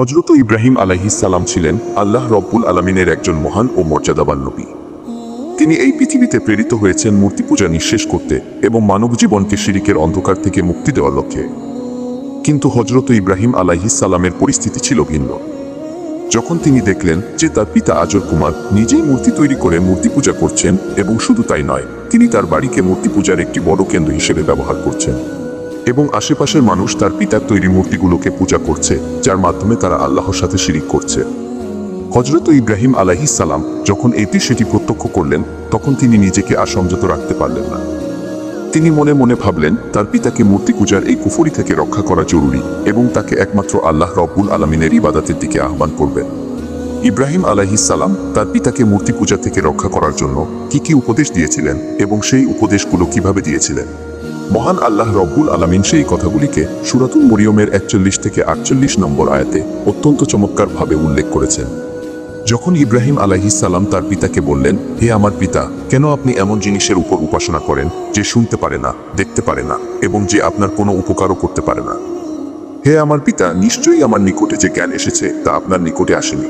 হজরত ইব্রাহিম আলাইহিসাল্লাম ছিলেন আল্লাহ রব্বুল আলমিনের একজন মহান ও মর্যাদাবান নবী। তিনি এই পৃথিবীতে প্রেরিত হয়েছেন মূর্তি পূজা নিঃশেষ করতে এবং মানব জীবনকে শিরিকের অন্ধকার থেকে মুক্তি দেওয়ার লক্ষ্যে। কিন্তু হজরত ইব্রাহিম আলাইহিসাল্লামের পরিস্থিতি ছিল ভিন্ন। যখন তিনি দেখলেন যে তার পিতা আজর কুমার নিজেই মূর্তি তৈরি করে মূর্তি পূজা করছেন এবং শুধু তাই নয়, তিনি তার বাড়িকে মূর্তি পূজার একটি বড় কেন্দ্র হিসেবে ব্যবহার করছেন। এবং আশেপাশের মানুষ তার পিতার তৈরি মূর্তিগুলোকে পূজা করছে, যার মাধ্যমে তারা আল্লাহর সাথে শিরিক করছে। হজরত ইব্রাহিম আলাইহিসাল্লাম যখন এটি সেটি প্রত্যক্ষ করলেন, তখন তিনি নিজেকে সংযত রাখতে পারলেন না। তিনি মনে মনে ভাবলেন, তার পিতাকে মূর্তি পূজার এই কুফরি থেকে রক্ষা করা জরুরি এবং তাকে একমাত্র আল্লাহ রব্বুল আলমিনের ইবাদাতের দিকে আহ্বান করবেন। ইব্রাহিম আলাইহিসাল্লাম তার পিতাকে মূর্তি পূজা থেকে রক্ষা করার জন্য কি কি উপদেশ দিয়েছিলেন এবং সেই উপদেশগুলো কীভাবে দিয়েছিলেন? মহান আল্লাহ রব্বুল আলমিন সেই কথাগুলিকে সুরাতুল মরিয়মের একচল্লিশ থেকে আটচল্লিশ নম্বর আয়াতে অত্যন্ত চমৎকারভাবে উল্লেখ করেছেন। যখন ইব্রাহিম আলাইহিসাল্লাম তার পিতাকে বললেন, হে আমার পিতা, কেন আপনি এমন জিনিসের উপর উপাসনা করেন যে শুনতে পারে না, দেখতে পারে না, এবং যে আপনার কোনো উপকারও করতে পারে না? হে আমার পিতা, নিশ্চয়ই আমার নিকটে যে জ্ঞান এসেছে, তা আপনার নিকটে আসেনি।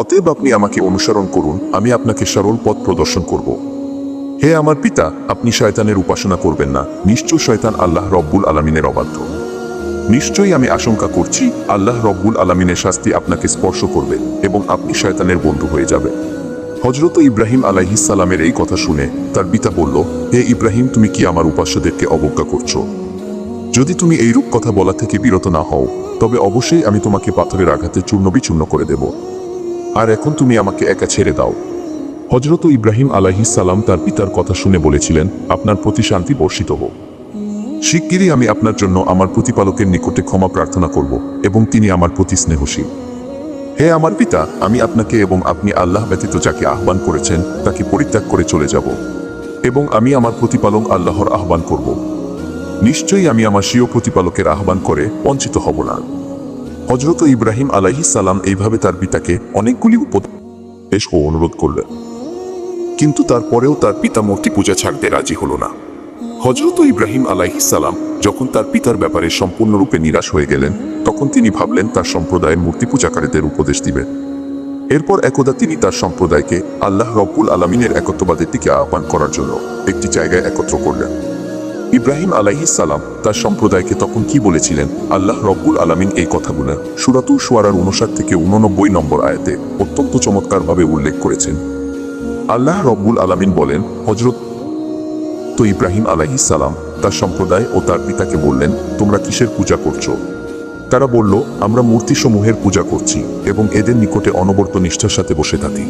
অতএব আপনি আমাকে অনুসরণ করুন, আমি আপনাকে সরল পথ প্রদর্শন করব। হে আমার পিতা, আপনি শয়তানের উপাসনা করবেন না। নিশ্চয় শয়তান আল্লাহ রব্বুল আলমিনের অবাধ্য। নিশ্চয়ই আমি আশঙ্কা করছি, আল্লাহ রব্বুল আলমিনের শাস্তি আপনাকে স্পর্শ করবে এবং আপনি শয়তানের বন্ধু হয়ে যাবে হজরত ইব্রাহিম আলাইহিসালামের এই কথা শুনে তার পিতা বলল, হে ইব্রাহিম, তুমি কি আমার উপাস্যদেরকে অবজ্ঞা করছ? যদি তুমি এইরূপ কথা বলা থেকে বিরত না হও, তবে অবশ্যই আমি তোমাকে পাথরের আঘাতে চূর্ণ বিচূর্ণ করে দেব। আর এখন তুমি আমাকে একা ছেড়ে দাও। হজরত ইব্রাহিম আলাইহিসাল্লাম তার পিতার কথা শুনে বলেছিলেন, আপনার প্রতি শান্তি বর্ষিত হোক। শিগগিরই আমি আপনার জন্য আমার প্রতিপালকের নিকটে ক্ষমা প্রার্থনা করব এবং তিনি আমার প্রতি স্নেহশীল। হে আমার পিতা, আমি আপনাকে এবং আপনি আল্লাহ ব্যতীত যাকে আহ্বান করেছেন, তাকে পরিত্যাগ করে চলে যাব এবং আমি আমার প্রতিপালক আল্লাহর আহ্বান করব। নিশ্চয়ই আমি আমার স্বীয় প্রতিপালকের আহ্বান করে বঞ্চিত হব না। হজরত ইব্রাহিম আলাইহিস সালাম এইভাবে তার পিতাকে অনেকগুলি উপদেশ ও অনুরোধ করলেন। কিন্তু তারপরেও তার পিতা মূর্তি পূজা ছাড়তে রাজি হলো না। হজরত ইব্রাহিম আলাইহিসাল্লাম যখন তার পিতার ব্যাপারে সম্পূর্ণরূপে নিরাশ হয়ে গেলেন, তখন তিনি ভাবলেন তার সম্প্রদায়ের মূর্তি পূজাকারীদের উপদেশ দিবেন। এরপর একদা তিনি তার সম্প্রদায়কে আল্লাহ রব্বুল আলমিনের একত্ববাদের দিকে আহ্বান করার জন্য একটি জায়গায় একত্র করলেন। ইব্রাহিম আলাইহিসাল্লাম তার সম্প্রদায়কে তখন কি বলেছিলেন? আল্লাহ রব্বুল আলমিন এই কথাগুলো সুরাতু সোয়ারার উনষাট থেকে উননব্বই নম্বর আয়াতে অত্যন্ত চমৎকারভাবে উল্লেখ করেছেন। আল্লাহ রব্বুল আলমিন বলেন হজরত তো ইব্রাহিম আলাইহিসাল্লাম তার সম্প্রদায় ও তার পিতাকে বললেন, তোমরা কিসের পূজা করছ? তারা বলল, আমরা মূর্তিসমূহের পূজা করছি এবং এদের নিকটে অনবর্ত নিষ্ঠার সাথে বসে থাকি।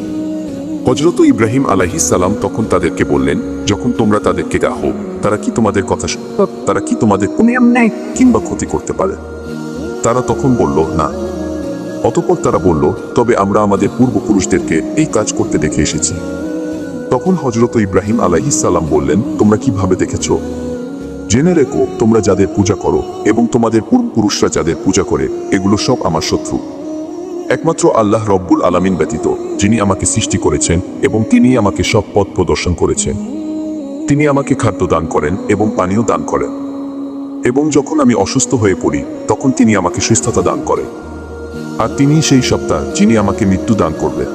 হজরত ইব্রাহিম আলাইহিসাল্লাম তখন তাদেরকে বললেন, যখন তোমরা তাদেরকে ডাহো তারা কি তোমাদের কথা তারা কি তোমাদের কিংবা ক্ষতি করতে পারে? তারা তখন বলল, না। অতপর তারা বলল, তবে আমরা আমাদের পূর্বপুরুষদেরকে এই কাজ করতে দেখে এসেছি। তখন হজরত ইব্রাহিম আলাইহিসাল্লাম বললেন, তোমরা কীভাবে দেখেছ? জেনে রেখো, তোমরা যাদের পূজা করো এবং তোমাদের পূর্বপুরুষরা যাদের পূজা করে, এগুলো সব আমার শত্রু। একমাত্র আল্লাহ রব্বুল আলামিন ব্যতীত, যিনি আমাকে সৃষ্টি করেছেন এবং তিনি আমাকে সব পথ প্রদর্শন করেছেন। তিনি আমাকে খাদ্য দান করেন এবং পানীয় দান করেন। এবং যখন আমি অসুস্থ হয়ে পড়ি, তখন তিনি আমাকে সুস্থতা দান করেন আর তিনি সেই সপ্তাহ যিনি আমাকে মৃত্যু দান করবে।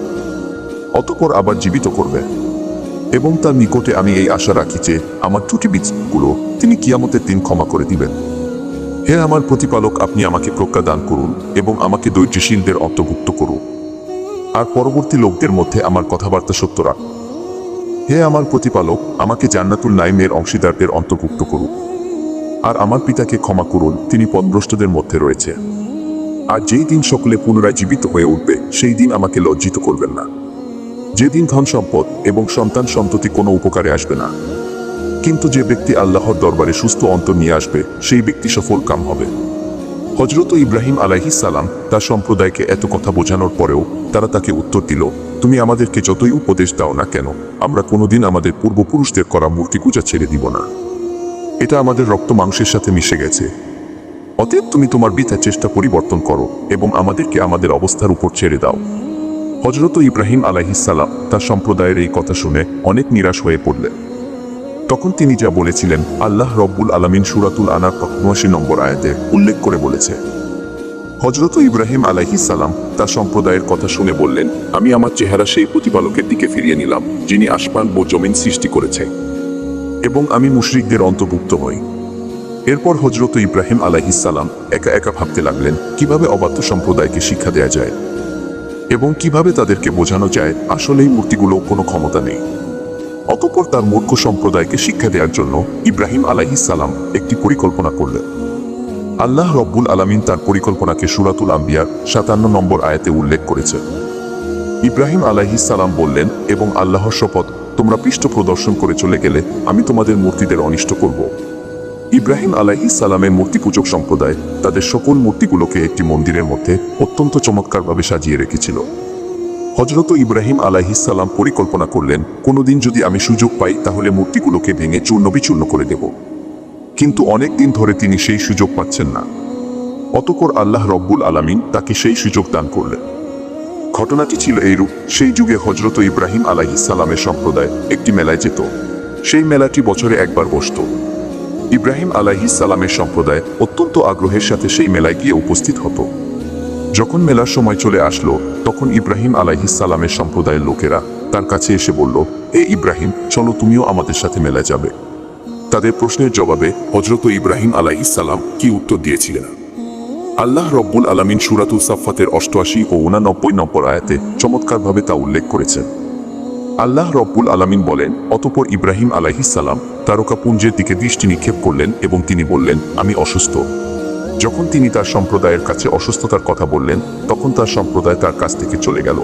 অতপর আবার জীবিত করবে। এবং তার নিকটে আমি এই আশা রাখি যে আমার ত্রুটি বিচ্ছগুলো তিনি কিয়ামতের দিন ক্ষমা করে দিবেন। হে আমার প্রতিপালক, আপনি আমাকে প্রজ্ঞা দান করুন এবং আমাকে দৈর্যশীলদের অন্তর্ভুক্ত করুন। আর পরবর্তী লোকদের মধ্যে আমার কথাবার্তা সত্য রাখ। হে আমার প্রতিপালক, আমাকে জান্নাতুল নাইমের অংশীদারদের অন্তর্ভুক্ত করুন। আর আমার পিতাকে ক্ষমা করুন, তিনি পদভ্রষ্টদের মধ্যে রয়েছে। আর যেই দিন সকলে পুনরায় জীবিত হয়ে উঠবে, সেই দিন আমাকে লজ্জিত করবেন না। যেদিন ধন সম্পদ এবং সন্তান সন্ততি কোনো উপকারে আসবে না। কিন্তু যে ব্যক্তি আল্লাহর দরবারে সুস্থ অন্তর নিয়ে আসবে, সেই ব্যক্তি সফল কাম হবে। হজরত ইব্রাহিম সালাম তার সম্প্রদায়কে এত কথা বোঝানোর পরেও তারা তাকে উত্তর দিল, তুমি আমাদেরকে যতই উপদেশ দাও না কেন, আমরা কোনোদিন আমাদের পূর্বপুরুষদের করা মূর্তি পূজা ছেড়ে দিব না। এটা আমাদের রক্ত মাংসের সাথে মিশে গেছে। অতএব তুমি তোমার বৃথার চেষ্টা পরিবর্তন করো এবং আমাদেরকে আমাদের অবস্থার উপর ছেড়ে দাও। হজরত ইব্রাহিম আলাইহিসাল্লাম তার সম্প্রদায়ের এই কথা শুনে অনেক নিরাশ হয়ে পড়লেন। তখন তিনি যা বলেছিলেন, আল্লাহ রব্বুল আলমিন সুরাতুল আনার উনআশি নম্বর আয়াতে উল্লেখ করে বলেছে। হজরত ইব্রাহিম সালাম তার সম্প্রদায়ের কথা শুনে বললেন, আমি আমার চেহারা সেই প্রতিপালকের দিকে ফিরিয়ে নিলাম, যিনি আসমান ও জমিন সৃষ্টি করেছে, এবং আমি মুশরিকদের অন্তর্ভুক্ত হই। এরপর হজরত ইব্রাহিম সালাম একা একা ভাবতে লাগলেন, কীভাবে অবাধ্য সম্প্রদায়কে শিক্ষা দেয়া যায়? এবং কীভাবে তাদেরকে বোঝানো যায়, আসলেই মূর্তিগুলো কোনো ক্ষমতা নেই। অতঃপর তার মূর্খ সম্প্রদায়কে শিক্ষা দেওয়ার জন্য ইব্রাহিম সালাম একটি পরিকল্পনা করলেন। আল্লাহ রব্বুল আলামিন তার পরিকল্পনাকে সুরাতুল আম্বিয়ার সাতান্ন নম্বর আয়াতে উল্লেখ করেছেন ইব্রাহিম সালাম বললেন, এবং আল্লাহর শপথ তোমরা পৃষ্ঠ প্রদর্শন করে চলে গেলে আমি তোমাদের মূর্তিদের অনিষ্ট করব। ইব্রাহিম আলাইহিস সালামের মূর্তি পূজক সম্প্রদায় তাদের সকল মূর্তিগুলোকে একটি মন্দিরের মধ্যে অত্যন্ত চমৎকারভাবে সাজিয়ে রেখেছিল। হজরত ইব্রাহিম সালাম পরিকল্পনা করলেন, কোনোদিন যদি আমি সুযোগ পাই, তাহলে মূর্তিগুলোকে ভেঙে চূর্ণ বিচূর্ণ করে দেব। কিন্তু অনেক দিন ধরে তিনি সেই সুযোগ পাচ্ছেন না। অতকর আল্লাহ রব্বুল আলামিন তাকে সেই সুযোগ দান করলেন। ঘটনাটি ছিল এইরূপ, সেই যুগে হজরত ইব্রাহিম সালামের সম্প্রদায় একটি মেলায় যেত। সেই মেলাটি বছরে একবার বসত। ইব্রাহিম আলাইহিস সালামের সম্প্রদায় অত্যন্ত আগ্রহের সাথে সেই মেলায় গিয়ে উপস্থিত হতো। যখন মেলার সময় চলে আসলো, তখন ইব্রাহিম আলাইহিস সালামের সম্প্রদায়ের লোকেরা তার কাছে এসে বলল, এ ইব্রাহিম, চলো তুমিও আমাদের সাথে মেলায় যাবে। তাদের প্রশ্নের জবাবে হজরত ইব্রাহিম আলাইহিস সালাম কি উত্তর দিয়েছিলেন? আল্লাহ রব্বুল আলামিন সুরাতুল সাফাতের অষ্টআশি ও উনানব্বই নম্বর আয়াতে চমৎকারভাবে তা উল্লেখ করেছেন। আল্লাহ রব্বুল আলামিন বলেন, অতপর ইব্রাহিম আলাইহিস সালাম তারকাপুঞ্জের দিকে দৃষ্টি নিক্ষেপ করলেন এবং তিনি বললেন, আমি অসুস্থ। যখন তিনি তার সম্প্রদায়ের কাছে অসুস্থতার কথা বললেন, তখন তার সম্প্রদায় তার কাছ থেকে চলে গেল।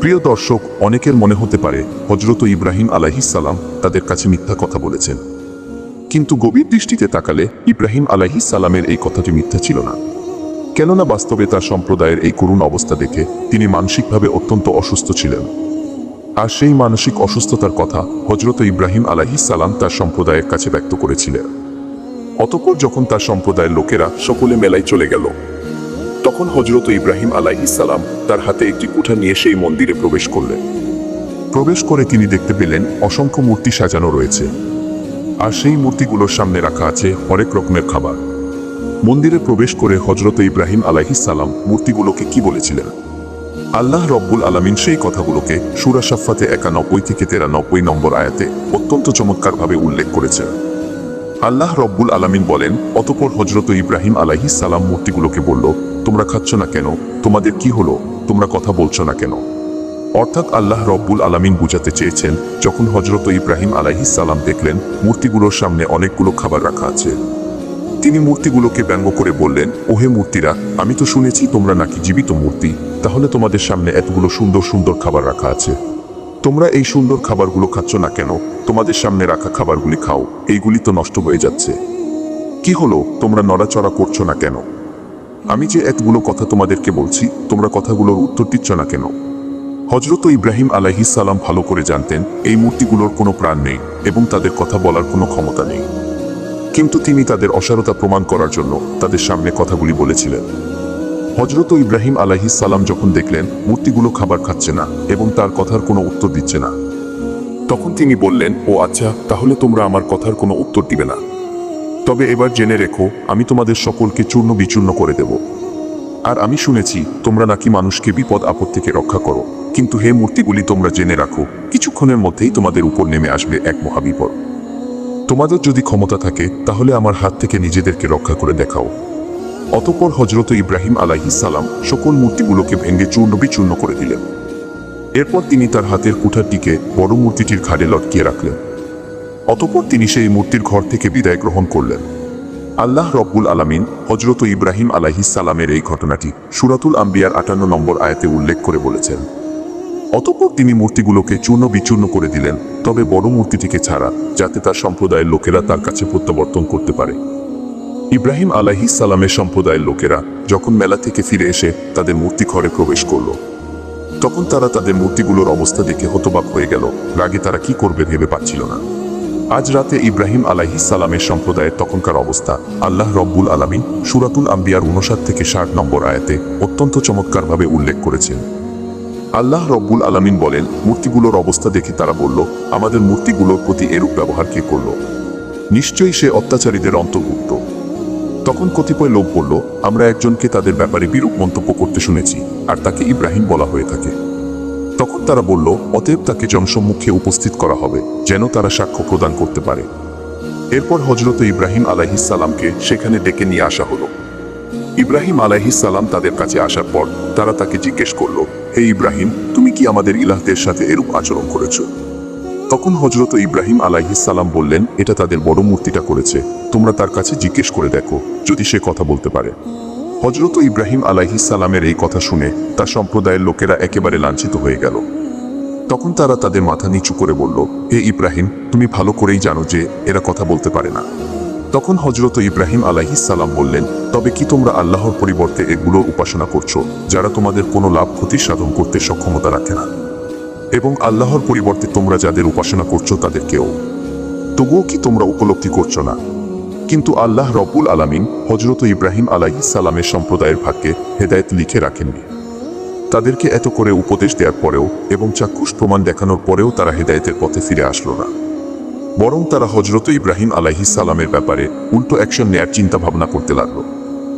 প্রিয় দর্শক, অনেকের মনে হতে পারে হজরত ইব্রাহিম আলাইহিস সালাম তাদের কাছে মিথ্যা কথা বলেছেন। কিন্তু গভীর দৃষ্টিতে তাকালে ইব্রাহিম আলাইহিস সালামের এই কথাটি মিথ্যা ছিল না। কেননা বাস্তবে তার সম্প্রদায়ের এই করুণ অবস্থা দেখে তিনি মানসিকভাবে অত্যন্ত অসুস্থ ছিলেন। আর সেই মানসিক অসুস্থতার কথা হজরত ইব্রাহিম আলাইহিস সালাম তার সম্প্রদায়ের কাছে ব্যক্ত করেছিলেন। অতঃপর যখন তার সম্প্রদায়ের লোকেরা সকলে মেলায় চলে গেল, তখন হজরত ইব্রাহিম আলাইহিস সালাম তার হাতে একটি কুঠা নিয়ে সেই মন্দিরে প্রবেশ করলেন। প্রবেশ করে তিনি দেখতে পেলেন অসংখ্য মূর্তি সাজানো রয়েছে, আর সেই মূর্তিগুলোর সামনে রাখা আছে হরেক রকমের খাবার। মন্দিরে প্রবেশ করে হজরত ইব্রাহিম আলাইহিস সালাম মূর্তিগুলোকে কি বলেছিলেন? আল্লাহ রব্বুল আলামিন সেই কথাগুলোকে সুরা সাফাতে একানব্বই থেকে তেরানব্বই নম্বর আয়াতে অত্যন্ত চমৎকারভাবে উল্লেখ করেছেন। আল্লাহ রব্বুল আলামিন বলেন, অতপর হজরত ইব্রাহিম আলাইহিস সালাম মূর্তিগুলোকে বলল, তোমরা খাচ্ছ না কেন? তোমাদের কি হলো? তোমরা কথা বলছো না কেন? অর্থাৎ আল্লাহ রব্বুল আলামিন বুঝাতে চেয়েছেন, যখন হজরত ইব্রাহিম আলাইহিস সালাম দেখলেন মূর্তিগুলোর সামনে অনেকগুলো খাবার রাখা আছে। তিনি মূর্তিগুলোকে ব্যঙ্গ করে বললেন, ওহে মূর্তিরা, আমি তো শুনেছি তোমরা নাকি জীবিত মূর্তি। তাহলে তোমাদের সামনে এতগুলো সুন্দর সুন্দর খাবার রাখা আছে। তোমরা এই সুন্দর খাবারগুলো খাচ্ছ না কেন? তোমাদের সামনে রাখা খাবারগুলি খাও, এইগুলি তো নষ্ট হয়ে যাচ্ছে। কি হলো? তোমরা নড়াচড়া করছ না কেন? আমি যে এতগুলো কথা তোমাদেরকে বলছি, তোমরা কথাগুলোর উত্তর দিচ্ছ না কেন? হজরত ইব্রাহিম সালাম ভালো করে জানতেন, এই মূর্তিগুলোর কোনো প্রাণ নেই এবং তাদের কথা বলার কোনো ক্ষমতা নেই। কিন্তু তিনি তাদের অসারতা প্রমাণ করার জন্য তাদের সামনে কথাগুলি বলেছিলেন। হজরত ইব্রাহিম সালাম যখন দেখলেন, মূর্তিগুলো খাবার খাচ্ছে না এবং তার কথার কোনো উত্তর দিচ্ছে না। তখন তিনি বললেন, ও আচ্ছা তাহলে তোমরা আমার কথার কোনো উত্তর দিবে না। তবে এবার জেনে রেখো, আমি তোমাদের সকলকে চূর্ণ বিচূর্ণ করে দেব। আর আমি শুনেছি, তোমরা নাকি মানুষকে বিপদ আপদ থেকে রক্ষা করো। কিন্তু হে মূর্তিগুলি, তোমরা জেনে রাখো, কিছুক্ষণের মধ্যেই তোমাদের উপর নেমে আসবে এক মহাবিপদ। তোমাদের যদি ক্ষমতা থাকে, তাহলে আমার হাত থেকে নিজেদেরকে রক্ষা করে দেখাও। অতপর হজরত ইব্রাহিম সালাম সকল মূর্তিগুলোকে ভেঙে চূর্ণ বিচূর্ণ করে দিলেন। এরপর তিনি তার হাতের কুঠারটিকে বড় মূর্তিটির ঘাড়ে লটকিয়ে রাখলেন। অতপর তিনি সেই মূর্তির ঘর থেকে বিদায় গ্রহণ করলেন। আল্লাহ রব্বুল আলামিন হজরত ইব্রাহিম সালামের এই ঘটনাটি সুরাতুল আম্বিয়ার আটান্ন নম্বর আয়াতে উল্লেখ করে বলেছেন। অতপর তিনি মূর্তিগুলোকে চূর্ণ বিচূর্ণ করে দিলেন, তবে বড় মূর্তিটিকে ছাড়া যাতে তার সম্প্রদায়ের লোকেরা তার কাছে প্রত্যাবর্তন করতে পারে। ইব্রাহিম আলাইহিস সালামের সম্প্রদায়ের লোকেরা যখন মেলা থেকে ফিরে এসে তাদের মূর্তি ঘরে প্রবেশ করল। তখন তারা তাদের মূর্তিগুলোর অবস্থা দেখে হতবাক হয়ে গেল। রাগে তারা কি করবে ভেবে পাচ্ছিল না। আজ রাতে ইব্রাহিম আলাইহিস সালামের সম্প্রদায়ের তখনকার অবস্থা আল্লাহ রব্বুল আলামিন সুরাতুল আম্বিয়ার উনষাট থেকে ষাট নম্বর আয়াতে অত্যন্ত চমৎকারভাবে উল্লেখ করেছেন। আল্লাহ রব্বুল আলামিন বলেন, মূর্তিগুলোর অবস্থা দেখে তারা বলল, আমাদের মূর্তিগুলোর প্রতি এরূপ ব্যবহার কে করল? নিশ্চয়ই সে অত্যাচারীদের অন্তর্ভুক্ত। তখন কতিপয় লোক বলল, আমরা একজনকে তাদের ব্যাপারে বিরূপ মন্তব্য করতে শুনেছি, আর তাকে ইব্রাহিম বলা হয়ে থাকে। তখন তারা বলল, অতএব তাকে জনসম্মুখে উপস্থিত করা হবে, যেন তারা সাক্ষ্য প্রদান করতে পারে। এরপর হজরত ইব্রাহিম আলাইহিসাল্লামকে সেখানে ডেকে নিয়ে আসা হলো। ইব্রাহিম আলাইহিসাল্লাম তাদের কাছে আসার পর তারা তাকে জিজ্ঞেস করল, হে ইব্রাহিম, তুমি কি আমাদের ইলাহদের সাথে এরূপ আচরণ করেছ? তখন হজরত ইব্রাহিম আলাইহিসাল্লাম বললেন, এটা তাদের বড় মূর্তিটা করেছে। তোমরা তার কাছে জিজ্ঞেস করে দেখো, যদি সে কথা বলতে পারে। হজরত ইব্রাহিম আলাইহিসাল্লামের এই কথা শুনে তার সম্প্রদায়ের লোকেরা একেবারে লাঞ্ছিত হয়ে গেল। তখন তারা তাদের মাথা নিচু করে বলল, হে ইব্রাহিম, তুমি ভালো করেই জানো যে এরা কথা বলতে পারে না। তখন হজরত ইব্রাহিম আলাইহিসাল্লাম বললেন, তবে কি তোমরা আল্লাহর পরিবর্তে এগুলোর উপাসনা করছ, যারা তোমাদের কোনো লাভ ক্ষতি সাধন করতে সক্ষমতা রাখে না? এবং আল্লাহর পরিবর্তে তোমরা যাদের উপাসনা করছ তাদেরকেও। তবুও কি তোমরা উপলব্ধি করছ না? কিন্তু আল্লাহ রবুল আলামিন হজরত ইব্রাহিম আলাইহিসাল্লামের সম্প্রদায়ের ভাগ্যে হেদায়েত লিখে রাখেননি। তাদেরকে এত করে উপদেশ দেওয়ার পরেও এবং চাক্ষুষ প্রমাণ দেখানোর পরেও তারা হেদায়েতের পথে ফিরে আসলো না। বরং তারা হজরত ইব্রাহিম আলাইহিসাল্লামের ব্যাপারে উল্টো অ্যাকশন নেয়ার চিন্তা ভাবনা করতে লাগল।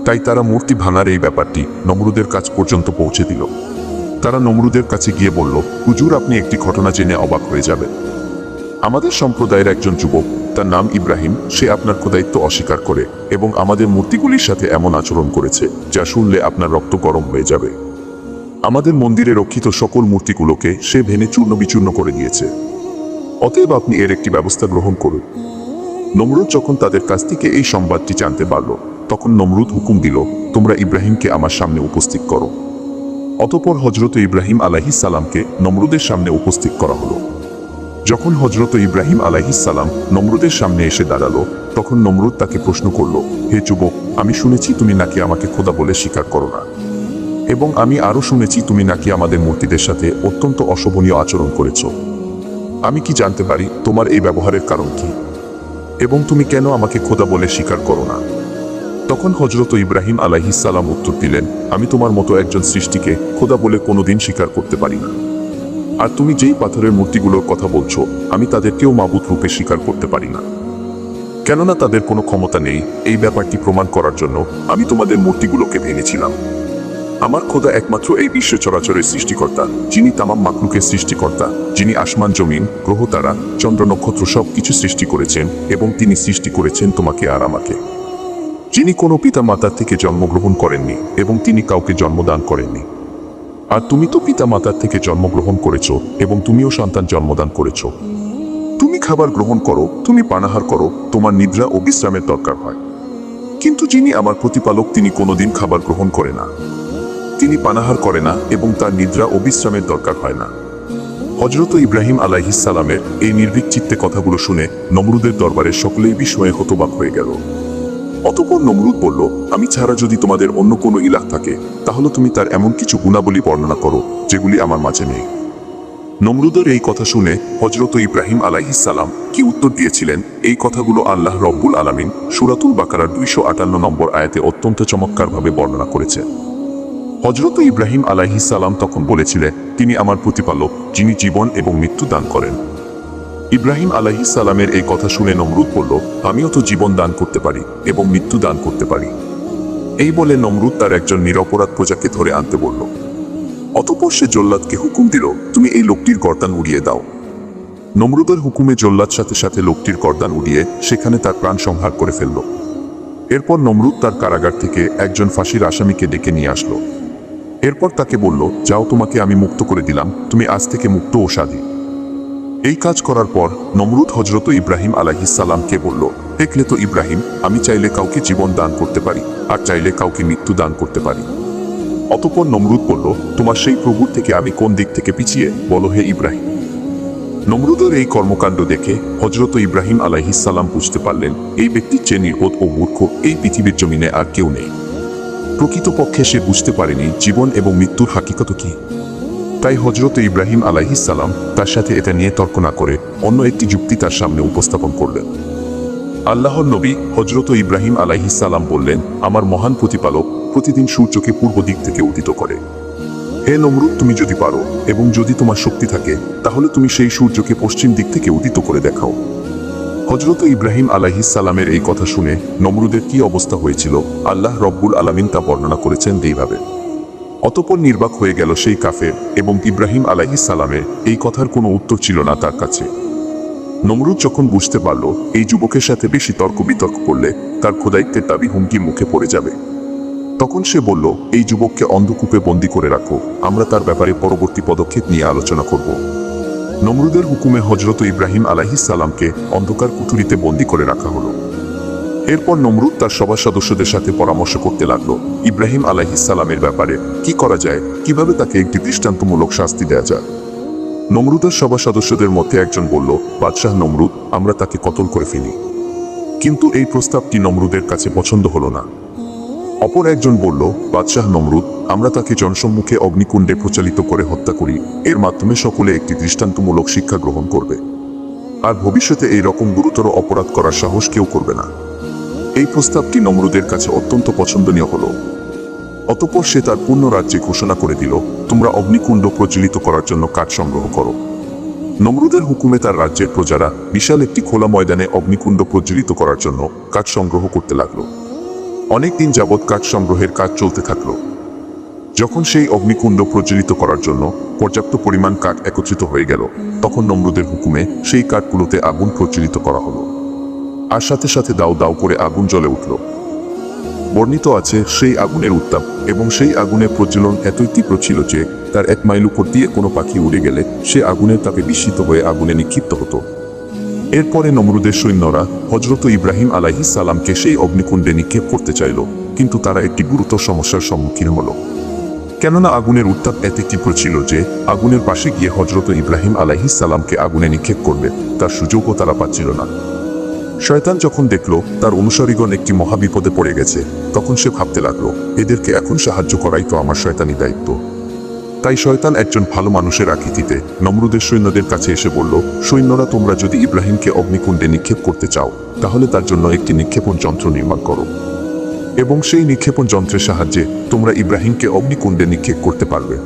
তাই তারা মূর্তি ভাঙার এই ব্যাপারটি নমরুদের কাছ পর্যন্ত পৌঁছে দিল। তারা নমরুদের কাছে গিয়ে বলল, হুজুর, আপনি একটি ঘটনা জেনে অবাক হয়ে যাবেন। আমাদের সম্প্রদায়ের একজন যুবক, তার নাম ইব্রাহিম, সে আপনার খোদায়িত্ব অস্বীকার করে এবং আমাদের মূর্তিগুলির সাথে এমন আচরণ করেছে, যা শুনলে আপনার রক্ত গরম হয়ে যাবে। আমাদের মন্দিরে রক্ষিত সকল মূর্তিগুলোকে সে ভেঙে চূর্ণ বিচূর্ণ করে দিয়েছে। অতএব আপনি এর একটি ব্যবস্থা গ্রহণ করুন। নমরুদ যখন তাদের কাছ থেকে এই সংবাদটি জানতে পারল, তখন নমরুদ হুকুম দিল, তোমরা ইব্রাহিমকে আমার সামনে উপস্থিত করো। অতপর হজরত ইব্রাহিম সালামকে নমরুদের সামনে উপস্থিত করা হলো। যখন হজরত ইব্রাহিম সালাম নমরুদের সামনে এসে দাঁড়াল, তখন নমরুদ তাকে প্রশ্ন করল, হে যুবক, আমি শুনেছি তুমি নাকি আমাকে খোদা বলে স্বীকার করো না। এবং আমি আরও শুনেছি তুমি নাকি আমাদের মূর্তিদের সাথে অত্যন্ত অশোভনীয় আচরণ করেছ। আমি কি জানতে পারি তোমার এই ব্যবহারের কারণ কি? এবং তুমি কেন আমাকে খোদা বলে স্বীকার করো না? তখন হজরত ইব্রাহিম আলাইহিসাল্লাম উত্তর দিলেন, আমি তোমার মতো একজন সৃষ্টিকে খোদা বলে কোনোদিন স্বীকার করতে পারি না। আর তুমি যেই পাথরের মূর্তিগুলোর কথা বলছো, আমি তাদেরকেও মাবুত রূপে স্বীকার করতে পারি না। কেননা তাদের কোনো ক্ষমতা নেই এই ব্যাপারটি প্রমাণ করার জন্য আমি তোমাদের মূর্তিগুলোকে ভেঙেছিলাম। আমার খোদা একমাত্র এই বিশ্ব চরাচরের সৃষ্টিকর্তা, যিনি তামাম মাকলুকের সৃষ্টিকর্তা, যিনি আসমান জমিন, গ্রহ তারা, চন্দ্র নক্ষত্র সব কিছু সৃষ্টি করেছেন এবং তিনি সৃষ্টি করেছেন তোমাকে আর আমাকে। যিনি কোনো পিতা মাতার থেকে জন্মগ্রহণ করেননি এবং তিনি কাউকে জন্মদান করেননি। আর তুমি তো পিতা মাতার থেকে জন্মগ্রহণ করেছ এবং তুমিও সন্তান জন্মদান করেছ। তুমি খাবার গ্রহণ করো, তুমি পানাহার করো, তোমার নিদ্রা ও বিশ্রামের দরকার হয়। কিন্তু যিনি আমার প্রতিপালক, তিনি কোনোদিন খাবার গ্রহণ করে না। তিনি পানাহার করে না এবং তার নিদ্রা ও বিশ্রামের দরকার হয় না। হজরত ইব্রাহিম আলাইহিসালামের এই নির্ভীক চিত্তে কথাগুলো শুনে নমরুদের দরবারে সকলেই বিস্ময়ে হতবাক হয়ে গেল। অতপর নমরুদ বলল, আমি ছাড়া যদি তোমাদের অন্য কোনো ইলাক থাকে, তাহলে তুমি তার এমন কিছু গুণাবলী বর্ণনা করো, যেগুলি আমার মাঝে নেই। নমরুদের এই কথা শুনে হজরত ইব্রাহিম আলাইহিসাল্লাম কি উত্তর দিয়েছিলেন? এই কথাগুলো আল্লাহ রব্বুল আলামিন সুরাতুল বাকারার দুইশো আটান্ন নম্বর আয়াতে অত্যন্ত চমৎকারভাবে বর্ণনা করেছে। হজরত ইব্রাহিম আলাইহিসাল্লাম তখন বলেছিলেন, তিনি আমার প্রতিপালক, যিনি জীবন এবং মৃত্যু দান করেন। ইব্রাহিম আলাইহিসাল্লামের এই কথা শুনে নমরুদ বলল, আমিও তো জীবন দান করতে পারি এবং মৃত্যু দান করতে পারি। এই বলে নমরুদ তার একজন নিরপরাধ প্রজাকে ধরে আনতে বলল, অতপর সে জল্লাদকে হুকুম দিল, তুমি এই লোকটির গর্দান উড়িয়ে দাও। নমরুদের হুকুমে জল্লাদ সাথে সাথে লোকটির গর্দান উড়িয়ে সেখানে তার প্রাণ সংহার করে ফেলল। এরপর নমরুদ তার কারাগার থেকে একজন ফাঁসির আসামিকে ডেকে নিয়ে আসলো। এরপর তাকে বলল, যাও তোমাকে আমি মুক্ত করে দিলাম, তুমি আজ থেকে মুক্ত ও স্বাধী এই কাজ করার পর নমরুদ হজরত ইব্রাহিম আলাহিসাল্লামকে বলল দেখলে তো ইব্রাহিম, আমি চাইলে কাউকে জীবন দান করতে পারি, আর চাইলে কাউকে মৃত্যু দান করতে পারি। অতপর নমরুদ বলল, তোমার সেই প্রভুর থেকে আমি কোন দিক থেকে পিছিয়ে? বলো হে ইব্রাহিম। নমরুদের এই কর্মকাণ্ড দেখে হজরত ইব্রাহিম আলাইহিসাল্লাম বুঝতে পারলেন, এই ব্যক্তির চেয়ে নির্বোধ ও মূর্খ, এই পৃথিবীর জমিনে আর কেউ নেই। প্রকৃতপক্ষে সে বুঝতে পারেনি জীবন এবং মৃত্যুর হাকিকত কি। তাই হজরত ইব্রাহিম আলাইহিসাল্লাম তার সাথে এটা নিয়ে তর্ক না করে অন্য একটি যুক্তি তার সামনে উপস্থাপন করলেন। আল্লাহর নবী হজরত ইব্রাহিম আলাইহিসাল্লাম বললেন, আমার মহান প্রতিপালক প্রতিদিন সূর্যকে পূর্ব দিক থেকে উদিত করে। হে নমরুদ, তুমি যদি পারো এবং যদি তোমার শক্তি থাকে, তাহলে তুমি সেই সূর্যকে পশ্চিম দিক থেকে উদিত করে দেখাও। হজরত ইব্রাহিম আলাইহিস সালামের এই কথা শুনে নমরুদের কি অবস্থা হয়েছিল, আল্লাহ রব্বুল আলামিন তা বর্ণনা করেছেন এইভাবে। অতপর নির্বাক হয়ে গেল সেই কাফের এবং ইব্রাহিম আলাইহিস সালামের এই কথার কোনো উত্তর ছিল না তার কাছে। নমরুদ যখন বুঝতে পারল এই যুবকের সাথে বেশি তর্ক বিতর্ক করলে তার খোদাইত্যের দাবি হুমকির মুখে পড়ে যাবে, তখন সে বলল, এই যুবককে অন্ধকূপে বন্দি করে রাখো, আমরা তার ব্যাপারে পরবর্তী পদক্ষেপ নিয়ে আলোচনা করব। নমরুদের হুকুমে হজরত ইব্রাহিম আলাইহিস সালামকে অন্ধকার কুঠুরিতে বন্দি করে রাখা হলো। এরপর নমরুদ তার সভা সদস্যদের সাথে পরামর্শ করতে লাগল ইব্রাহিম আলাইহিস সালামের ব্যাপারে। কি করা যায়? কীভাবে তাকে একটি দৃষ্টান্তমূলক শাস্তি দেওয়া যায়? নমরুদের সভা সদস্যদের মধ্যে একজন বলল, বাদশাহ নমরুদ, আমরা তাকে কতল করে ফেলি। কিন্তু এই প্রস্তাবটি নমরুদের কাছে পছন্দ হলো না। অপর একজন বলল, বাদশাহ নমরুদ, আমরা তাকে জনসম্মুখে অগ্নিকুণ্ডে প্রচালিত করে হত্যা করি। এর মাধ্যমে সকলে একটি দৃষ্টান্তমূলক শিক্ষা গ্রহণ করবে। আর ভবিষ্যতে এই রকম গুরুতর অপরাধ করার সাহস কেউ করবে না। এই প্রস্তাবটি নমরুদের কাছে অত্যন্ত পছন্দনীয় হল। অতপর সে তার পূর্ণ রাজ্যে ঘোষণা করে দিল, তোমরা অগ্নিকুণ্ড প্রজ্বলিত করার জন্য কাঠ সংগ্রহ করো। নমরুদের হুকুমে তার রাজ্যের প্রজারা বিশাল একটি খোলা ময়দানে অগ্নিকুণ্ড প্রজ্বলিত করার জন্য কাঠ সংগ্রহ করতে লাগল। অনেক দিন যাবৎ কাঠ সংগ্রহের কাজ চলতে থাকল। যখন সেই অগ্নিকুণ্ড প্রজ্বলিত করার জন্য পর্যাপ্ত পরিমাণ কাঠ একত্রিত হয়ে গেল, তখন নমরুদের হুকুমে সেই কাঠগুলোতে আগুন প্রজ্বলিত করা হলো। আর সাথে সাথে দাও দাও করে আগুন জ্বলে উঠল। বর্ণিত আছে, সেই আগুনের উত্তাপ এবং সেই আগুনের প্রজ্বলন এতই তীব্র ছিল যে তার এক মাইল উপর দিয়ে কোনো পাখি উড়ে গেলে সে আগুনের তাপে বিস্মিত হয়ে আগুনে নিক্ষিপ্ত হতো। এরপরে নমরুদের সৈন্যরা হজরত ইব্রাহিম আলাইহিস সালামকে সেই অগ্নিকুণ্ডে নিক্ষেপ করতে চাইল, কিন্তু তারা একটি গুরুতর সমস্যার সম্মুখীন হলো। কেননা আগুনের উত্তাপ এত তীব্র ছিল যে আগুনের পাশে গিয়ে হজরত ইব্রাহিম আলাইহিস সালামকে আগুনে নিক্ষেপ করবে, তার সুযোগও তারা পাচ্ছিল না। শয়তান যখন দেখল, তার অনুসারীগণ একটি মহাবিপদে পড়ে গেছে, তখন সে ভাবতে লাগল, এদেরকে এখন সাহায্য করাই তো আমার শয়তানি দায়িত্ব। তাই শয়তান একজন ভালো মানুষের আকৃতিতে নমরুদের সৈন্যদের কাছে এসে বলল, সৈন্যরা তোমরা যদি ইব্রাহিমকে অগ্নিকুণ্ডে নিক্ষেপ করতে চাও, তাহলে তার জন্য একটি নিক্ষেপণ যন্ত্র নির্মাণ করো। এবং সেই নিক্ষেপণ যন্ত্রের সাহায্যে তোমরা ইব্রাহিমকে অগ্নিকুণ্ডে নিক্ষেপ করতে পারবে।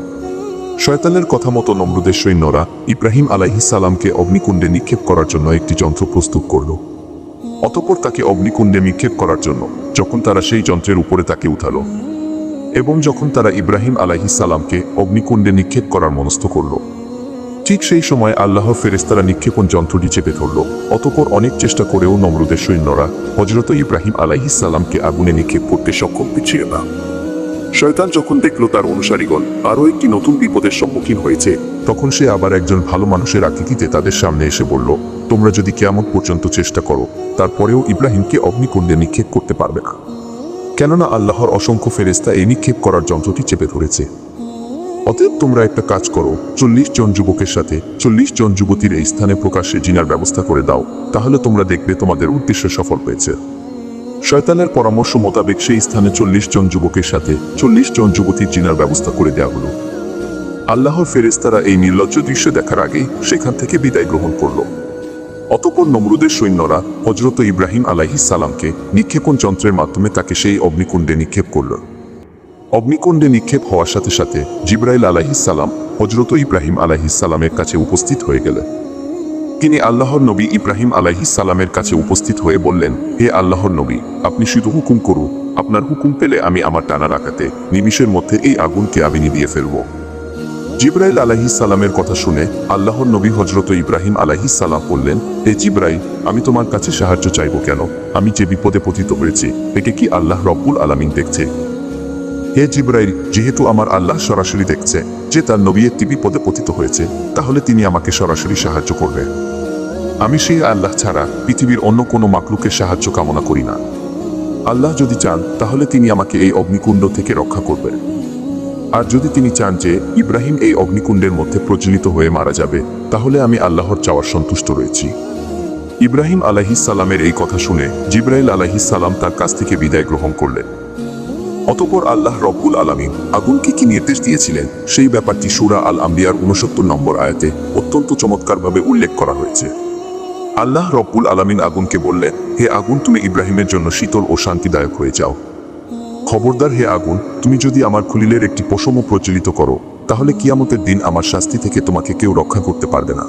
শয়তানের কথা মতো নমরুদের সৈন্যরা ইব্রাহিম আলাইহিস সালামকে অগ্নিকুণ্ডে নিক্ষেপ করার জন্য একটি যন্ত্র প্রস্তুত করল। অতপর তাকে অগ্নিকুণ্ডে নিক্ষেপ করার জন্য, যখন তারা সেই যন্ত্রের উপরে তাকে উঠালো। এবং যখন তারা ইব্রাহিম সালামকে অগ্নিকুণ্ডে নিক্ষেপ করার মনস্থ করল। ঠিক সেই সময় আল্লাহ ফেরেস্তারা নিক্ষেপণ যন্ত্রটি চেপে ধরল। অতপর অনেক চেষ্টা করেও নমরুদের সৈন্যরা হজরত ইব্রাহিম সালামকে আগুনে নিক্ষেপ করতে সক্ষম পিছিয়ে না। শয়তান যখন দেখল তার অনুসারীগণ আরও একটি নতুন বিপদের সম্মুখীন হয়েছে, তখন সে আবার একজন ভালো মানুষের আকৃতিতে তাদের সামনে এসে বলল, তোমরা যদি কেমন পর্যন্ত চেষ্টা করো, তারপরেও ইব্রাহিমকে অগ্নিকুণ্ডে নিক্ষেপ করতে পারবে না। কেননা আল্লাহর অসংখ্য ফেরেস্তা এই নিক্ষেপ করার যন্ত্রটি চেপে ধরেছে। অতএব তোমরা একটা কাজ করো, চল্লিশ জন যুবকের সাথে চল্লিশ জন যুবতীর এই স্থানে প্রকাশ্যে জিনার ব্যবস্থা করে দাও, তাহলে তোমরা দেখবে তোমাদের উদ্দেশ্য সফল হয়েছে। শয়তানের পরামর্শ মোতাবেক সেই স্থানে চল্লিশ জন যুবকের সাথে চল্লিশ জন যুবতীর জিনার ব্যবস্থা করে দেওয়া হলো। আল্লাহর ফেরেস্তারা এই নির্লজ্জ দৃশ্য দেখার আগেই সেখান থেকে বিদায় গ্রহণ করল। অতপর নমরুদের সৈন্যরা হজরত ইব্রাহিম আলাইহিস সালামকে নিক্ষেপণ যন্ত্রের মাধ্যমে তাকে সেই অগ্নিকুণ্ডে নিক্ষেপ করল। অগ্নিকুণ্ডে নিক্ষেপ হওয়ার সাথে সাথে জিব্রাইল আলাইহিস সালাম হজরত ইব্রাহিম আলাইহিস সালামের কাছে উপস্থিত হয়ে গেলেন। তিনি আল্লাহর নবী ইব্রাহিম আলাইহিস সালামের কাছে উপস্থিত হয়ে বললেন, হে আল্লাহর নবী, আপনি শুধু হুকুম করুন আপনার হুকুম পেলে আমি আমার টানা রাখাতে, নিমিষের মধ্যে এই আগুনকে আমি নিভিয়ে ফেলব। জিব্রাইল আলাহিস সালামের কথা শুনে আল্লাহর নবী হজরত ইব্রাহিম আলাহিস সালাম বললেন, হে জিব্রাইল, আমি তোমার কাছে সাহায্য চাইব কেন? আমি যে বিপদে পতিত হয়েছি, একে কি আল্লাহ রব্বুল আলামিন দেখছে? হে জিব্রাইল, যেহেতু আমার আল্লাহ সরাসরি দেখছে যে তার নবী একটি বিপদে পতিত হয়েছে, তাহলে তিনি আমাকে সরাসরি সাহায্য করবে। আমি সেই আল্লাহ ছাড়া পৃথিবীর অন্য কোনো মাকলুকের সাহায্য কামনা করি না। আল্লাহ যদি চান, তাহলে তিনি আমাকে এই অগ্নিকুণ্ড থেকে রক্ষা করবেন আর যদি তিনি চান যে ইব্রাহিম এই অগ্নিকুণ্ডের মধ্যে প্রজ্বলিত হয়ে মারা যাবে, তাহলে আমি আল্লাহর চাওয়ার সন্তুষ্ট রয়েছি। ইব্রাহিম আলাহিস সালামের এই কথা শুনে জিব্রাইল আলাহিসাল্লাম তার কাছ থেকে বিদায় গ্রহণ করলেন। অতপর আল্লাহ রব্বুল আলামিন আগুনকে কি নির্দেশ দিয়েছিলেন? সেই ব্যাপারটি সুরা আল আম্বিয়ার উনসত্তর নম্বর আয়াতে অত্যন্ত চমৎকারভাবে উল্লেখ করা হয়েছে। আল্লাহ রব্বুল আলামিন আগুনকে বললেন, হে আগুন, তুমি ইব্রাহিমের জন্য শীতল ও শান্তিদায়ক হয়ে যাও। খবরদার হে আগুন, তুমি যদি আমার খুলিলের একটি পশমও প্রচলিত করো, তাহলে কিয়ামতের দিন আমার শাস্তি থেকে তোমাকে কেউ রক্ষা করতে পারবে না।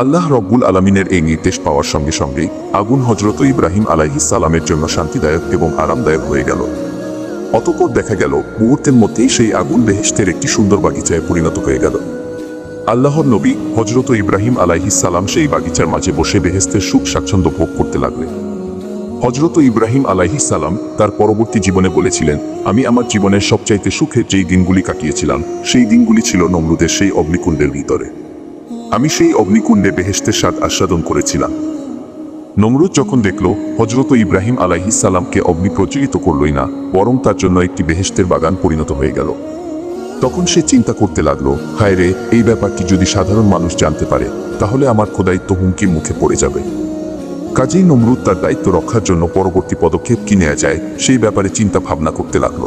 আল্লাহ রব্বুল আলমিনের এই নির্দেশ পাওয়ার সঙ্গে সঙ্গেই আগুন হজরত ইব্রাহিম আলাইহিস সালামের জন্য শান্তিদায়ক এবং আরামদায়ক হয়ে গেল। অতপর দেখা গেল, মুহূর্তের মধ্যেই সেই আগুন বেহেশতের একটি সুন্দর বাগিচায় পরিণত হয়ে গেল। আল্লাহর নবী হজরত ইব্রাহিম সালাম সেই বাগিচার মাঝে বসে বেহেস্তের সুখ স্বাচ্ছন্দ্য ভোগ করতে লাগলেন। হজরত ইব্রাহিম সালাম তার পরবর্তী জীবনে বলেছিলেন, আমি আমার জীবনের সবচাইতে সুখের যেই দিনগুলি কাটিয়েছিলাম, সেই দিনগুলি ছিল নমরুদের সেই অগ্নিকুণ্ডের ভিতরে। আমি সেই অগ্নিকুণ্ডে বেহেস্তের স্বাদ আস্বাদন করেছিলাম। নমরুদ যখন দেখল হজরত ইব্রাহিম আলাইহিস সালামকে অগ্নি প্রজ্বলিত করলই না, বরং তার জন্য একটি বেহেস্তের বাগান পরিণত হয়ে গেল। তখন সে চিন্তা করতে লাগল, হায় রে, এই ব্যাপারটি যদি সাধারণ মানুষ জানতে পারে, তাহলে আমার খোদায়িত্ব হুমকির মুখে পড়ে যাবে। কাজেই নমরুদ তার দায়িত্ব রক্ষার জন্য পরবর্তী পদক্ষেপ কি নেওয়া যায়, সেই ব্যাপারে চিন্তা ভাবনা করতে লাগল।